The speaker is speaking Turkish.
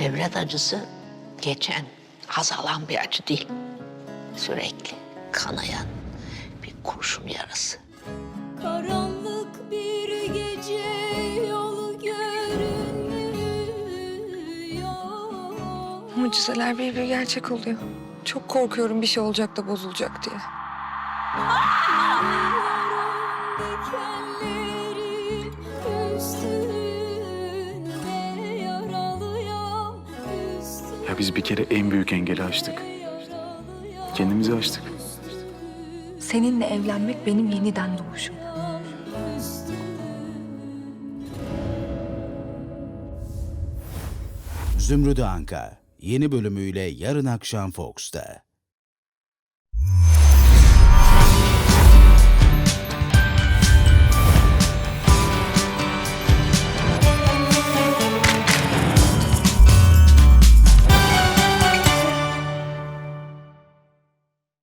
Evlat acısı geçen, azalan bir acı değil. Sürekli kanayan bir kurşun yarası. Karanlık bir gece yolu görünmüyor. Mucizeler bir bir gerçek oluyor. Çok korkuyorum bir şey olacak da bozulacak diye. Dikenlerin Ya biz bir kere en büyük engeli aştık. Kendimizi aştık. Seninle evlenmek benim yeniden doğuşum. Zümrüdü Anka yeni bölümüyle yarın akşam Fox'ta.